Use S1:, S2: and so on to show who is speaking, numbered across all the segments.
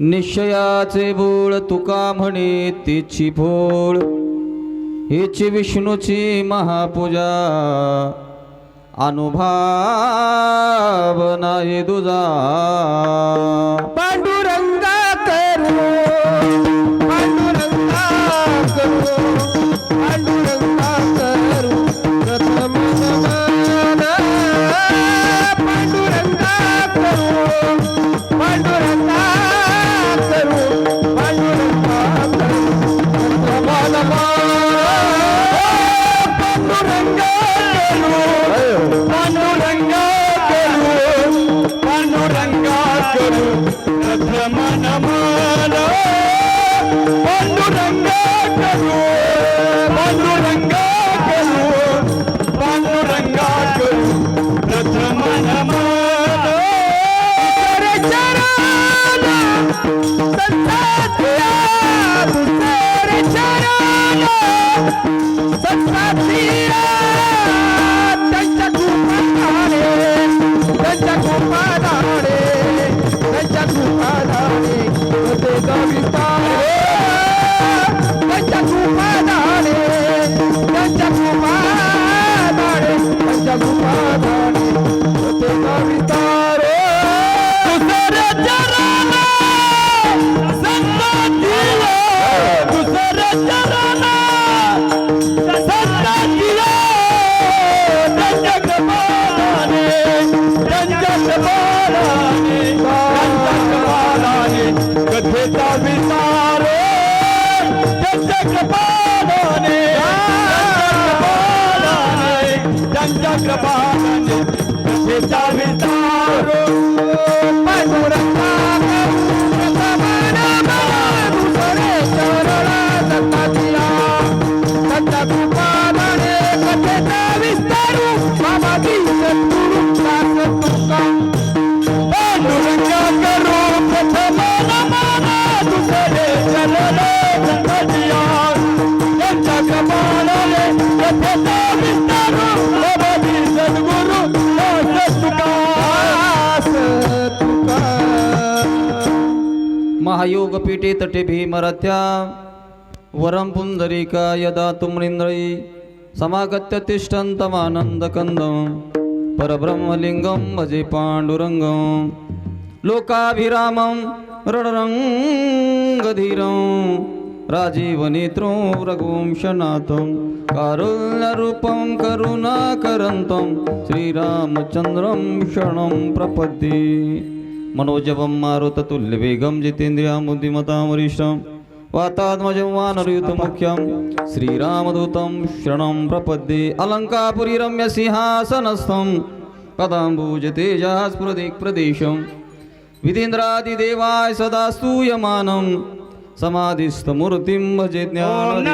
S1: निश्चयाचे बोळ तुका म्हणे तिची फोळ. हिची विष्णूची महापूजा. अनुभव नाही
S2: तुझा पांडुरंगा करू
S1: Escapar. योगपीठे तटे भीमरथ्या वरं पुन्दरीका यदा तुमृन्द्रै समागत्य तिष्ठन्तमानन्दकन्दं परब्रह्मलिङ्गं भजे पाण्डुरङ्गं लोकाभिरामं रणरङ्गधीरं राजीवनेत्रो रघुवंशनाथं कारुण्यरूपं करुणाकरन्तं श्रीरामचन्द्रं शरणं प्रपद्ये। मनोजवं मारुततुल्यवेगं जितेन्द्रियां बुद्धिमतामरीशं वातात्मजं वानरयुतमुख्यं श्रीरामदूतं शरणं प्रपद्ये अलङ्कापुरी रम्यसिंहासनस्थं कदाम्बुजतेजः स्फुरदिक्प्रदेशं विधेन्द्रादिदेवाय सदा स्तूयमानं समाधिस्थमूर्तिं भजे ज्ञान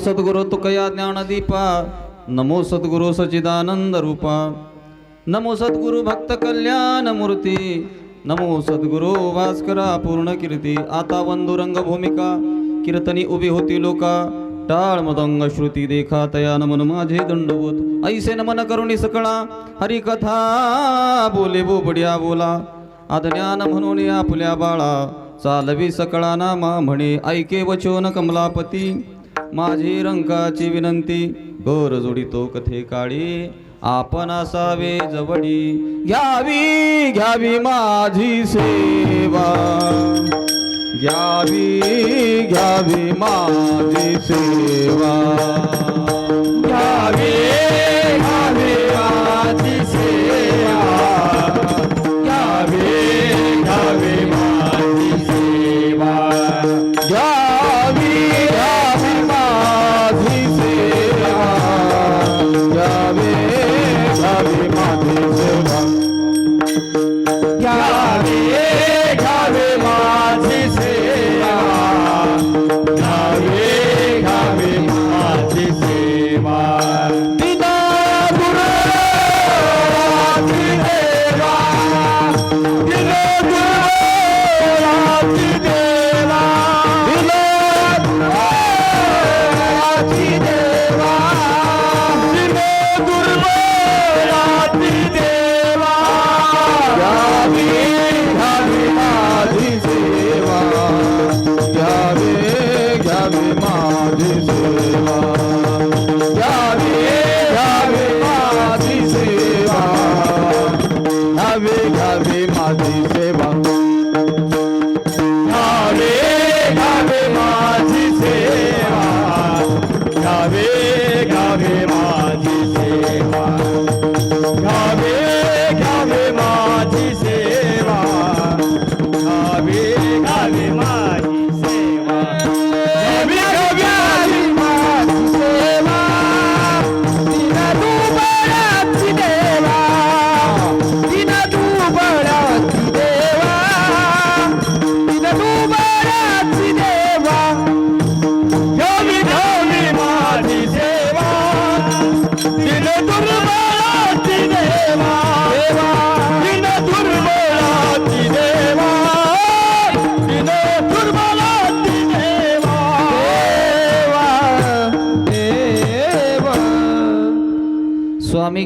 S1: सद्गुरु तुकया ज्ञानदीपा नमो सद्गुरु सचिदानंद रूपा नमो सद्गुरु भक्त कल्याण मूर्ती नमो सद्गुरु भास्करा पूर्ण कीर्ती आता बंधू रंगभूमिका कीर्तनी उभी होती लोका टाळ मदंग श्रुती देखा तया नमन माझे दंडवत ऐसे नमन करुणी सकळा हरी कथा बोले बोबड्या बोला अज्ञान म्हणून आपल्या बाळा चालवी सकळा नामा म्हणे ऐके वचोन कमलापती माझी रंकाची विनंती गोर जोडितो कथे काळी आपण असावे जवळी घ्यावी घ्यावी माझी सेवा. घ्यावी घ्यावी माझी सेवा.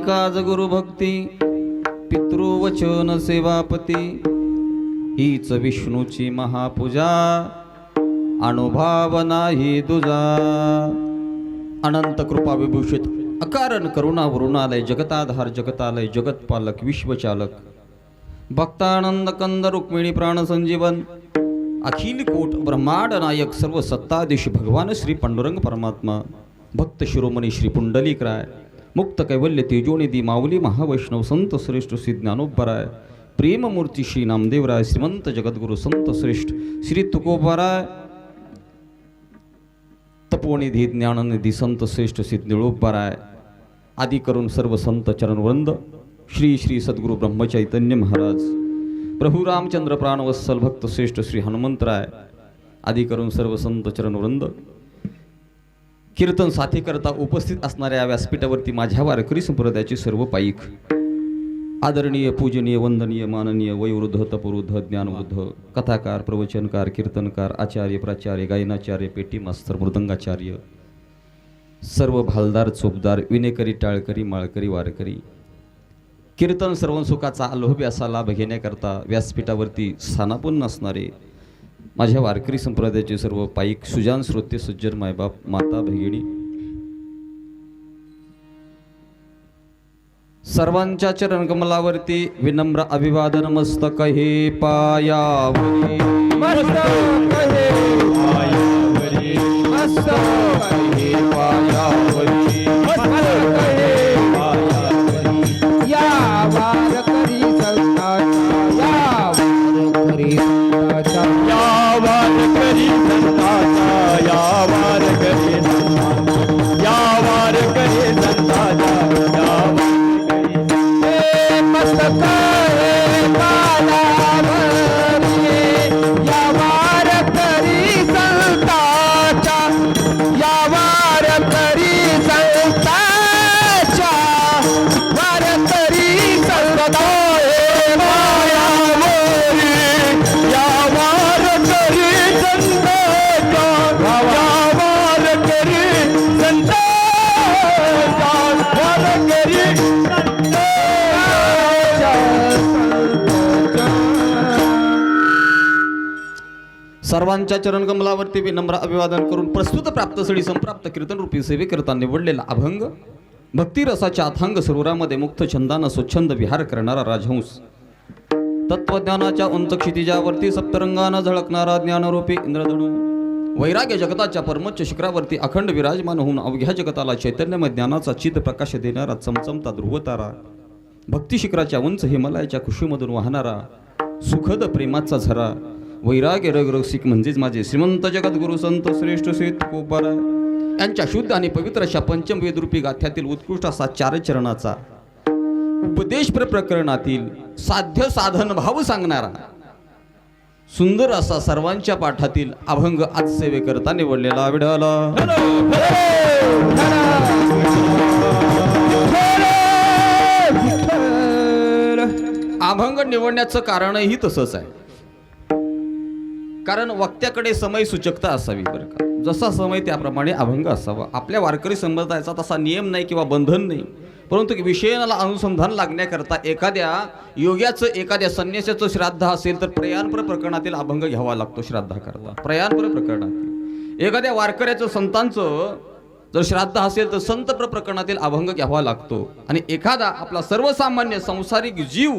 S1: काज गुरु भक्ती पितृवचन सेवापती हीच विष्णूची महापूजा अनुभव नाही तुझा अनंत कृपा विभूषित अकारण करुणा वरुणालय जगताधार जगतालय जगतपालक विश्वचालक. भक्तानंद कंद रुक्मिणी प्राण संजीवन अखिल कोट ब्रह्मांड नायक सर्व सत्ताधीश भगवान श्री पांडुरंग परमात्मा भक्त शिरोमणी श्री पुंडलिक राय. मुक्त कैवल्य तेजोनिधी माऊली महावैष्णव संत श्रेष्ठ श्री ज्ञानोबराय प्रेममूर्ती श्री नामदेवराय श्रीमंत जगद्गुरु संत श्रेष्ठ श्री तुकोबाराय तपोनिधी ज्ञाननिधी संत श्रेष्ठ श्री निळोबाराय आदी करून सर्व संत चरणवृंद श्री श्री सद्गुरु ब्रह्मचैतन्य महाराज प्रभू रामचंद्र प्राणवत्सल भक्त श्रेष्ठ श्री हनुमंतराय आदी करून सर्व संत चरणवृंद कीर्तन साथीकरता उपस्थित असणाऱ्या व्यासपीठावरती माझ्या वारकरी संप्रदायाचे सर्व पाईक आदरणीय पूजनीय वंदनीय माननीय वयोवृद्ध तपवृद्ध ज्ञानवृद्ध कथाकार प्रवचनकार कीर्तनकार आचार्य प्राचार्य गायनाचार्य पेटी मास्तर मृदंगाचार्य सर्व भालदार चोपदार विनेकरी टाळकरी माळकरी वारकरी. कीर्तन सर्वसुखाचा अलोभ्यासा लाभ घेण्याकरता व्यासपीठावरती स्थानापन्न असणारे माझ्या वारकरी संप्रदायाचे सर्व पाईक सुजान श्रोते सज्जन मायबाप माता भगिनी. सर्वांच्या चरणकमलावरती विनम्र अभिवादन मस्तक हे पायावरी.
S2: मस्त कहे पायावरी. पायावरी.
S1: सर्वांच्या चरणकमलावरती विनम्र अभिवादन करून प्रस्तुत प्राप्त सडी संप्राप्त कीर्तन रूपी सेवेकरता निवडलेला अभंग भक्तिरसाच्या अथांग सरोवरामध्ये मुक्त छंदानं स्वच्छंद विहार करणारा राजहंस. तत्वज्ञानाच्या उंच क्षितिजावरती सप्तरंगानं झळकणारा ज्ञानरूपी इंद्रधनू. वैराग्य जगताच्या परमोच्च शिखरावरती अखंड विराजमान होऊन अवघ्या जगताला चैतन्यमय ज्ञानाचा चित प्रकाश देणारा चमचमता ध्रुवतारा. भक्ती शिखराच्या उंच हिमालयाच्या खुशीमधून वाहणारा सुखद प्रेमाचा झरा. वैराग्य रगरसिक म्हणजेच माझे श्रीमंत जगद्गुरु संत श्रेष्ठ श्रीत कोपारा. यांच्या शुद्ध आणि पवित्र अशा पंचमवेदरूपी गाथ्यातील उत्कृष्ट असा चार चरणाचा उपदेश प्र- प्रकरणातील साध्य साधन भाव सांगणारा. सुंदर असा सर्वांच्या पाठातील अभंग आज सेवेकरता निवडलेला विडाला अभंग निवडण्याचं कारणही तसंच आहे. कारण वक्त्याकडे समय सूचकता असावी बरं का. जसा समय त्याप्रमाणे अभंग असावा. आपल्या वारकरी संप्रदायाचा तसा नियम नाही किंवा बंधन नाही. परंतु विषयाला अनुसंधान लागण्याकरता एखाद्या योग्याचं एखाद्या संन्यासाचं श्राद्ध असेल तर प्रयाणपर प्रकरणातील अभंग घ्यावा लागतो श्राद्धाकरता. प्रयाणपर प्रकरणातील. एखाद्या वारकऱ्याचं संतांचं जर श्राद्ध असेल तर संत प्र- प्रकरणातील अभंग घ्यावा लागतो. आणि एखादा आपला सर्वसामान्य संसारिक जीव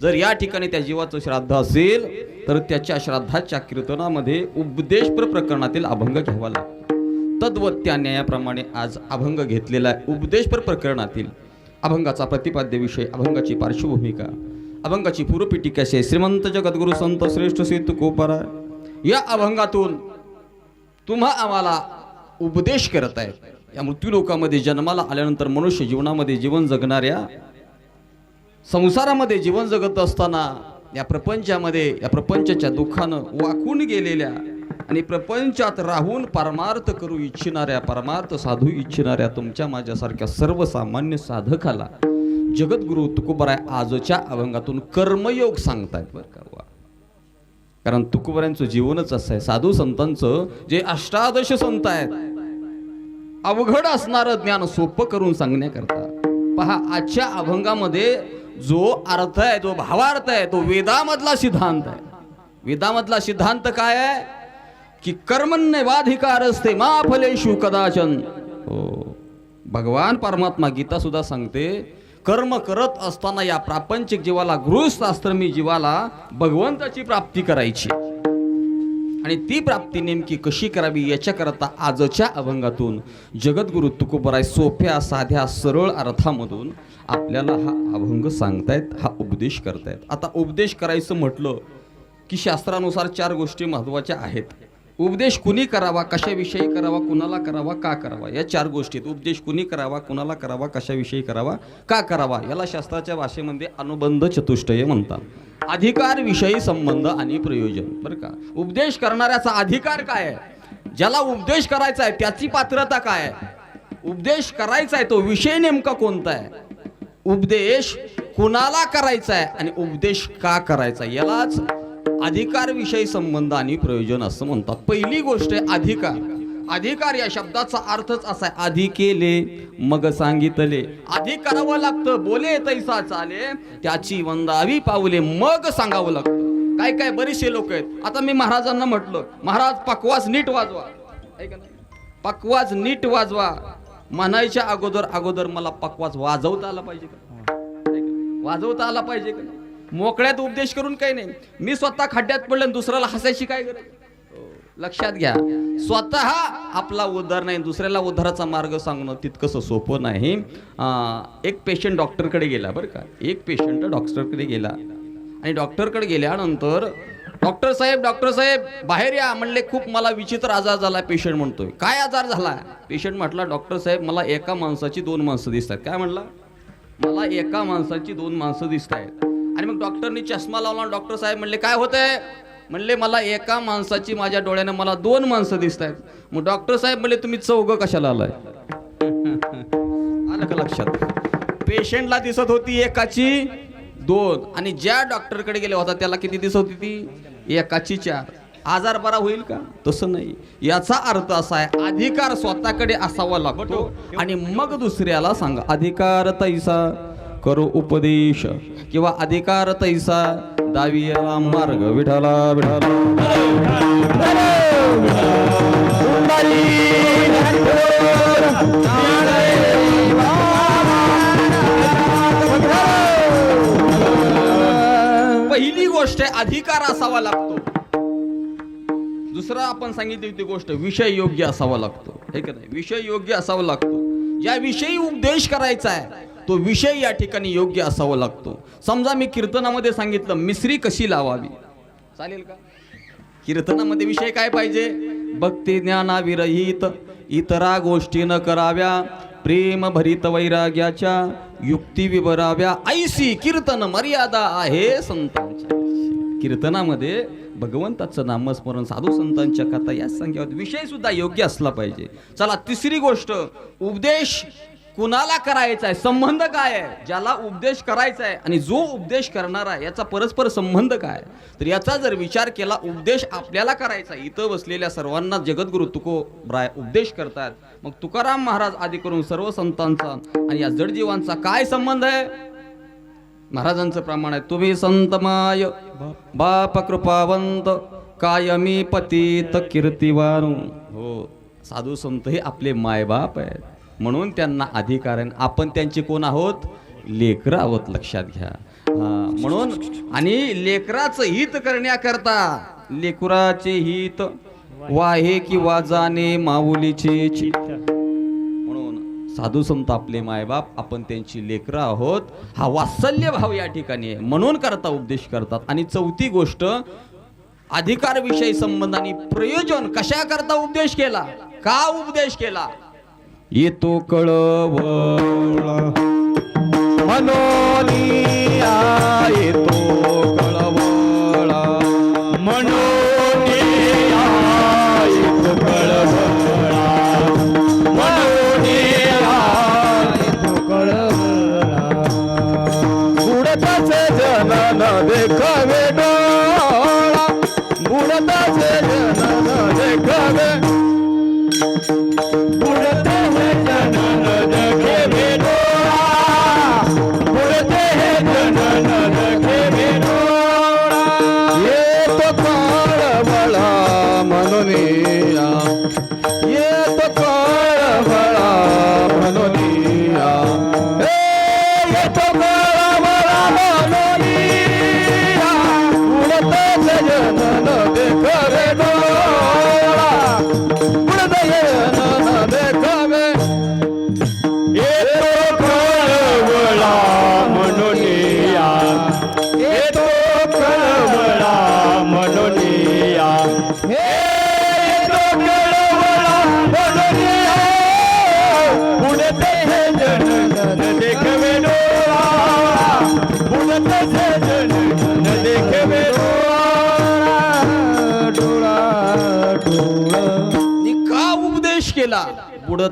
S1: जर या ठिकाणी त्या जीवाचं श्राद्ध असेल तर त्याच्या श्राद्धाच्या कीर्तनामध्ये उपदेशप्र प्रकरणातील अभंग घ्यावा लागतो. तद्वत त्या न्यायाप्रमाणे आज अभंग घेतलेला आहे. उपदेश प्रकरणातील अभंगाचा प्रतिपाद्य विषय अभंगाची पार्श्वभूमिका अभंगाची पूर्वपीठिका आहे श्रीमंत जगद्गुरु संत श्रेष्ठ सेतू कोपारा या अभंगातून तुम्हा आम्हाला उपदेश करत आहे या मृत्यूलोकामध्ये जन्माला आल्यानंतर मनुष्य जीवनामध्ये जीवन जगणाऱ्या संसारामध्ये जीवन जगत असताना या प्रपंचामध्ये या प्रपंचाच्या दुःखानं वाकून गेलेल्या आणि प्रपंचात राहून परमार्थ करू इच्छिणाऱ्या परमार्थ साधू इच्छिणाऱ्या तुमच्या माझ्यासारख्या सर्वसामान्य साधकाला जगद्गुरु तुकोबराय आजच्या अभंगातून कर्मयोग सांगतायत बरं का वा. कारण तुकोबऱ्यांचं जीवनच असं आहे साधू संतांचं जे अष्टादश संत आहेत अवघड असणारं ज्ञान सोपं करून सांगण्याकरता पहा आजच्या अभंगामध्ये जो अर्थ आहे जो भावार्थ आहे तो वेदामधला सिद्धांत आहे. वेदामधला सिद्धांत काय आहे? की कर्मण्यवाधिकार असते मा फलेशु कदाचन. हो. भगवान परमात्मा गीता सुद्धा सांगते कर्म करत असताना या प्रापंचिक जीवाला गृहस्थ आश्रमी जीवाला भगवंताची प्राप्ती करायची. आणि ती प्राप्ती नेमकी कशी करावी याच्याकरता आजच्या अभंगातून जगद्गुरु तुकोबराय सोप्या साध्या सरळ अर्थामधून आपल्याला हा अभंग सांगतायत हा उपदेश करतायत. आता उपदेश करायचं म्हटलं की शास्त्रानुसार चार गोष्टी महत्त्वाच्या आहेत. उपदेश कुणी करावा कशाविषयी करावा कुणाला करावा का करावा? या चार गोष्टीत उपदेश कुणी करावा कुणाला करावा कशाविषयी करावा का करावा? याला शास्त्राच्या भाषेमध्ये अनुबंध चतुष्टय म्हणतात. अधिकार विषयी संबंध आणि प्रयोजन. बरं का? उपदेश करणाऱ्याचा अधिकार काय आहे? ज्याला उपदेश करायचा आहे त्याची पात्रता काय आहे? उपदेश करायचा आहे तो विषय नेमका कोणता आहे? उपदेश कुणाला करायचा आहे आणि उपदेश का करायचा यालाच अधिकार विषयी संबंध आणि प्रयोजन असं म्हणतात. पहिली गोष्ट आहे अधिकार. अधिकार या शब्दाचा अर्थच असा आहे आधी केले मग सांगितले. आधी करावं लागतं बोले तैसा चाले त्याची वंदावी पावले मग सांगावं लागतं. काय काय बरेचसे लोक आहेत. आता मी महाराजांना म्हटलं महाराज पकवास नीट वाजवा. ऐका पकवाज नीट वाजवा. म्हणायच्या अगोदर अगोदर मला पकवाज वाजवता आला पाहिजे का? वाजवता आला पाहिजे का? मोकळ्यात उपदेश करून काही नाही. मी स्वतः खड्ड्यात पडलं आणि दुसऱ्याला हसायची काय गरज? हो, लक्षात घ्या. स्वतः आपला उद्धार नाही दुसऱ्याला उद्धाराचा मार्ग सांगणं तितकंसं सोपं नाही. एक पेशंट डॉक्टरकडे गेला बरं का. एक पेशंट डॉक्टरकडे गेला. आणि डॉक्टरकडे गेल्यानंतर डॉक्टर साहेब डॉक्टर साहेब बाहेर या म्हणले खूप मला विचित्र आजार झाला पेशंट म्हणतोय. काय आजार झाला? पेशंट म्हटला डॉक्टर साहेब मला एका माणसाची दोन माणसं दिसतात. काय म्हणला? मला एका माणसाची दोन माणसं दिसत आहेत आणि मग डॉक्टरनी चष्मा लावला आणि डॉक्टर साहेब म्हणले काय होतंय? म्हणले मला एका माणसाची माझ्या डोळ्यानं मला दोन माणसं दिसत आहेत मग डॉक्टर साहेब म्हणले तुम्ही चौघ कशाला आलाय? आलं का लक्षात? पेशंटला दिसत होती एकाची दोन आणि ज्या डॉक्टरकडे गेले होता त्याला किती दिस होती ती एकाची चार आजार बरा होईल का तसं नाही याचा अर्थ असा आहे अधिकार स्वतःकडे असावा लागतो आणि मग दुसऱ्याला सांगा अधिकार तैसा करो उपदेश किंवा अधिकार तैसा दावियाला मार्ग विठाला विठाला पहिली गोष्ट आहे अधिकार असावा लागतो. दुसरा आपण सांगितली ती गोष्ट विषय योग्य असावा लागतो. हे का नाही? विषय योग्य असावा लागतो. ज्या विषयी उपदेश करायचा आहे तो विषय या ठिकाणी योग्य असावा लागतो. समजा मी कीर्तनामध्ये सांगितलं मिसरी कशी लावावी? चालेल का? कीर्तनामध्ये विषय काय पाहिजे? भक्ती ज्ञानाविरहित इतरा गोष्टी न कराव्या. प्रेम भरित वैराग्याच्या युक्ती विवराव्या ऐसी कीर्तन मर्यादा आहे संतांच्या. कीर्तनामध्ये भगवंताचं नामस्मरण साधू संतांच्या कथा या संख्या विषय सुद्धा योग्य असला पाहिजे. चला तिसरी गोष्ट उपदेश कुणाला करायचा आहे संबंध काय आहे? ज्याला उपदेश करायचा आहे आणि जो उपदेश करणार आहे याचा परस्पर संबंध काय? तर याचा जर विचार केला उपदेश आपल्याला करायचा इथं बसलेल्या सर्वांना जगद्गुरु तुको राय उपदेश करतात. मग तुकाराम महाराज आदी करून सर्व संतांचा आणि या जडजीवांचा काय संबंध आहे? महाराजांचं प्रमाण आहे तुम्ही संतमाय बाप कृपावंत कायमी पतीत कीर्तिवान. हो साधू संत हे आपले मायबाप आहेत. म्हणून त्यांना अधिकार आहे. आपण त्यांचे कोण आहोत? लेकर आहोत लक्षात घ्या. म्हणून आणि लेकराचं हित करण्याकरता लेकुराचे हित वाहे किंवा जाणे माऊलीचे चित्त म्हणून साधू संत आपले मायबाप आपण त्यांची लेकरं आहोत. हा वात्सल्य भाव या ठिकाणी आहे. म्हणून करता उपदेश करतात. आणि चौथी गोष्ट अधिकार विषयी संबंध आणि प्रयोजन. कशा करता उपदेश केला? का उपदेश केला? येतो कळवळा.
S2: मनोनिया येतो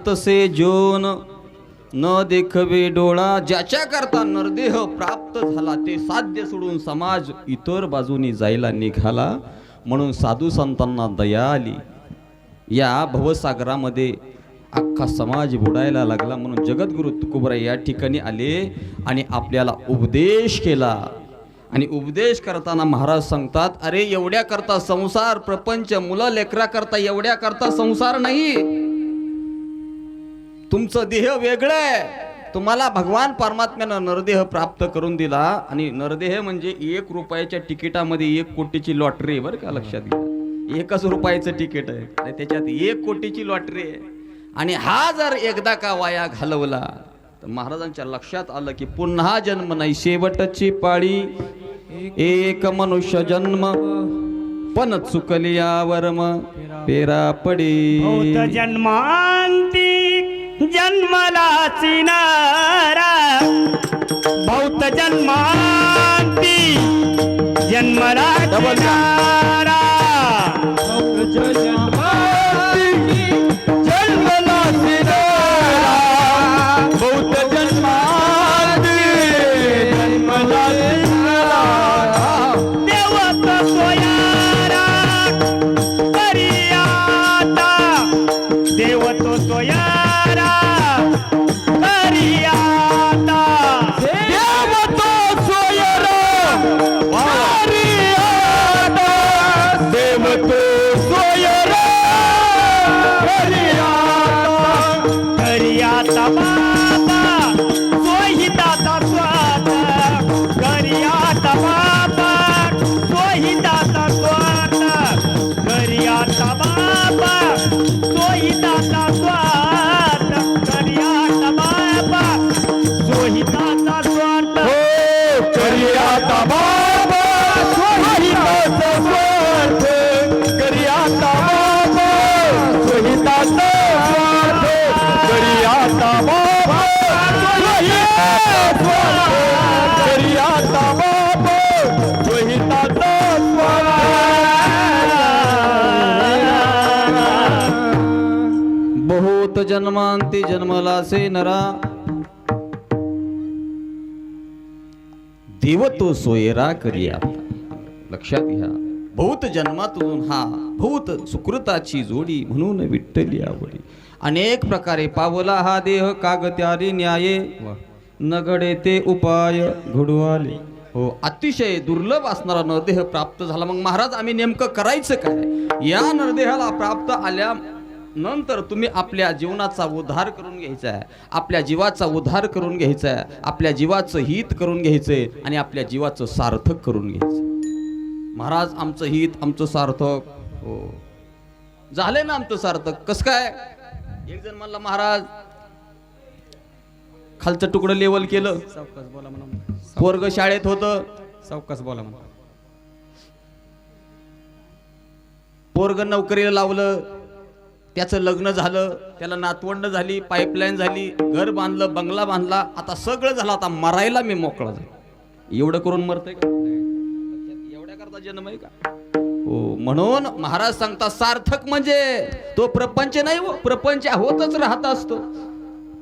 S1: तसे जोन न देखवे डोळा ज्याच्या करता नरदेह प्राप्त झाला ते साध्य सोडून समाज इतर बाजूनी जायला निघाला. म्हणून साधू संतांना दया आली. या भवसागरामध्ये अख्खा समाज बुडायला लागला. म्हणून जगद्गुरु तुकुबरा या ठिकाणी आले आणि आपल्याला उपदेश केला. आणि उपदेश करताना महाराज सांगतात अरे एवढ्या करता संसार प्रपंच मुलं लेकरा करता एवढ्या करता संसार नाही. तुमचं देह वेगळं आहे. तुम्हाला भगवान परमात्म्यानं नरदेह प्राप्त करून दिला आणि नरदेह म्हणजे एक रुपयाच्या तिकिटामध्ये एक कोटीची लॉटरी आहे बरं का लक्षात घ्या. एकच रुपयाचं तिकीट आहे आणि त्याच्यात एक कोटीची लॉटरी आहे. आणि हा जर एकदा का वाया घालवला तर महाराजांच्या लक्षात आलं की पुन्हा जन्म नाही. शेवटची पाळी एक मनुष्य जन्म पण चुकलिया वर्म पेरा पडी
S3: हो, जन्मांती जन्मलाची नारा. भौत जन्मांती जन्मलाची नारा.
S1: जन्मांती जन्मला से नरा. देव तो सोयरा करी आपला लक्षात घ्या. भूत जन्मातून हा भूत सुकृताची जोडी म्हणून विठ्ठली आवडी. अनेक प्रकारे पावला हा देह कागत्यारी न्याये. न घडे ते उपाय घडू आले हो अतिशय दुर्लभ असणारा नरदेह प्राप्त झाला. मग महाराज आम्ही नेमकं करायचं काय? या नरदेहाला प्राप्त आल्या नंतर तुम्ही आपल्या जीवनाचा उद्धार करून घ्यायचा आहे. आपल्या जीवाचा उद्धार करून घ्यायचा आहे. आपल्या जीवाचं हित करून घ्यायचंय आणि आपल्या जीवाचं सार्थक करून घ्यायचं महाराज आमचं हित आमचं सार्थक. हो. झालंय ना आमचं सार्थक. कसं काय? एक जण म्हणला महाराज खालचं तुकडं लेवल केलं.
S4: सावकाश बोला म्हणा.
S1: पोरग शाळेत होतं.
S4: सावकाश बोला म्हणा.
S1: पोरग नोकरीला लावलं. त्याचं लग्न झालं त्याला नातवंड झाली पाईपलाईन झाली घर बांधलं बंगला बांधला आता सगळं झालं आता मरायला मी मोकळा झालो. एवढं करून मरतय का? एवढ्या करता जन्म आहे का? हो म्हणून महाराज सांगता सार्थक म्हणजे तो प्रपंच नाही हो प्रपंच होतच राहत असतो.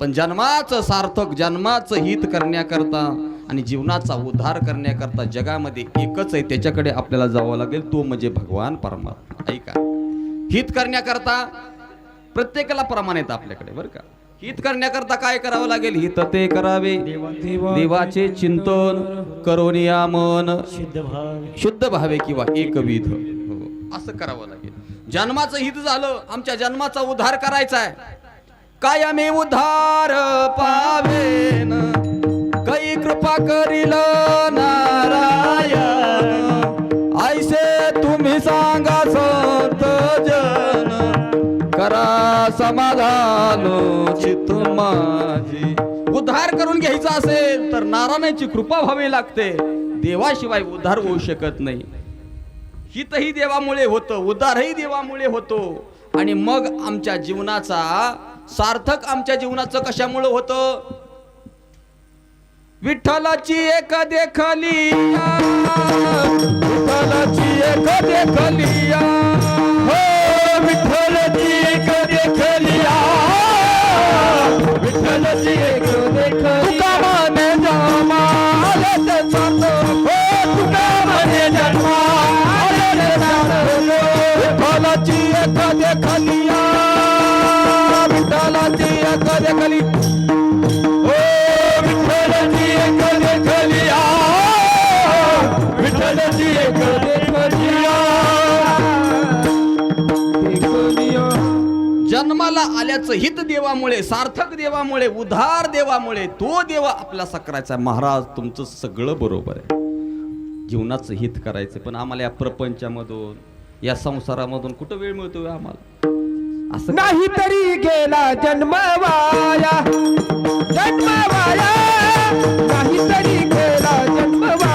S1: पण जन्माचं सार्थक जन्माचं हित करण्याकरता आणि जीवनाचा उद्धार करण्याकरता जगामध्ये एकच आहे त्याच्याकडे आपल्याला जावं लागेल तो म्हणजे भगवान परमात्मा. ऐका. हित करण्याकरता प्रत्येकाला प्रमाण येतं आपल्याकडे बरं का? हित करण्याकरता काय करावं लागेल? हित ते करावे. देवाचे चिंतन करोनिया मन. शुद्ध भावे किंवा एकविध. हो, असं करावं लागेल. जन्माचं हित झालं आमच्या जन्माचा उद्धार करायचा आहे. कायमे उद्धार पावेन. काही कृपा करील. समाधान चित्त माझी. उद्धार करून घ्यायचा असेल तर नारायणाची कृपा व्हावी लागते. देवाशिवाय उद्धार होऊ शकत नाही. हितही देवामुळे होतं उद्धारही देवामुळे होतो. आणि मग आमच्या जीवनाचा सार्थक आमच्या जीवनाचं कशामुळे होतं? विठ्ठलाची एक देखली विठ्ठलाची एक देखलिया. हो! विठ्ठलाची ओ विठ्ठलाची विठ्ठलाची जन्माला आल्याचं हित देवामुळे सार्थक देवामुळे उधार देवामुळे तो देवा आपला सकरायचा. महाराज तुमचं सगळं बरोबर आहे. जीवनाचं हित करायचं पण आम्हाला या प्रपंचामधून या संसारामधून कुठं वेळ मिळतो आम्हाला? असं
S2: नाही तरी गेला जन्मवाया जन्मवाया. नाही तरी गेला
S3: जन्मवाया.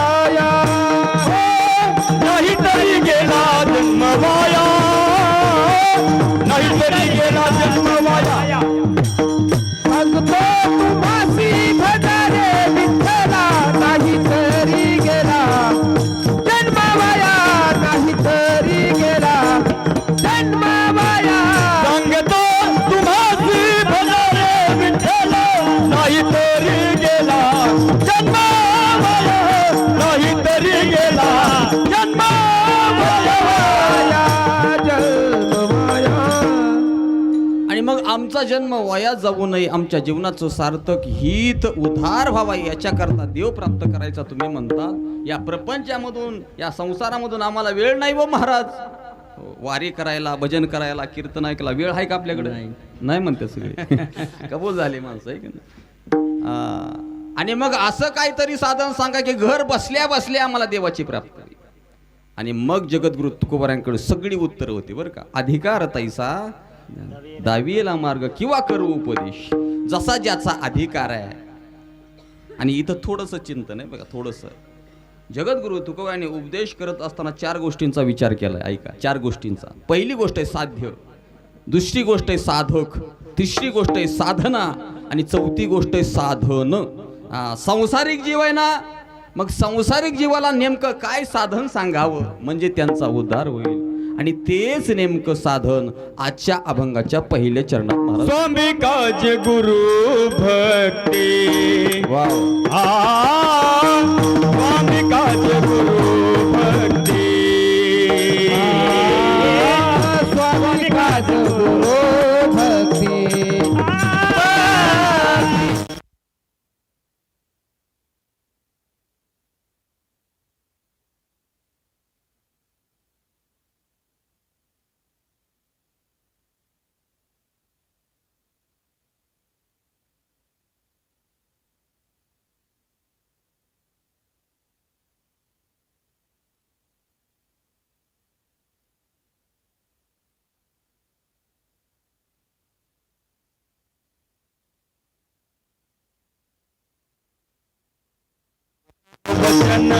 S3: जन्म वाया
S1: जाऊ नये. आमच्या जीवनाचं सार्थक हित उधार व्हावा याच्याकरता देव प्राप्त करायचा तुम्ही म्हणता. या प्रपंचामधून या संसारामधून आम्हाला वेळ नाही व महाराज. हो, वारी करायला भजन करायला कीर्तन ऐकायला वेळ आहे का आपल्याकडे? नाही. म्हणते सगळे. कबूल झाले माणसं आहे का आणि मग असं काहीतरी साधन सांगा की घर बसल्या बसल्या आम्हाला देवाची प्राप्ती आणि मग जगद्गुरु तुकोबारांकडे सगळी उत्तरं होती बरं का. अधिकार तैसा दाविला मार्ग किंवा करू उपदेश जसा ज्याचा अधिकार आहे. आणि इथं थोडंसं चिंतन आहे बघा थोडंसं. जगद्गुरु तुकोबाने उपदेश करत असताना चार गोष्टींचा विचार केला ऐका. चार गोष्टींचा. पहिली गोष्ट आहे साध्य दुसरी गोष्ट आहे साधक तिसरी गोष्ट आहे साधना आणि चौथी गोष्ट आहे साधन. संसारिक जीव आहे ना मग संसारिक जीवाला नेमकं काय साधन सांगावं? म्हणजे त्यांचा उद्धार होईल. आणि तेच नेमकं साधन आजच्या अभंगाच्या पहिल्या चरणात
S3: स्वामी काज गुरु भक्ती. वा स्वामी काज गुरु
S2: வசன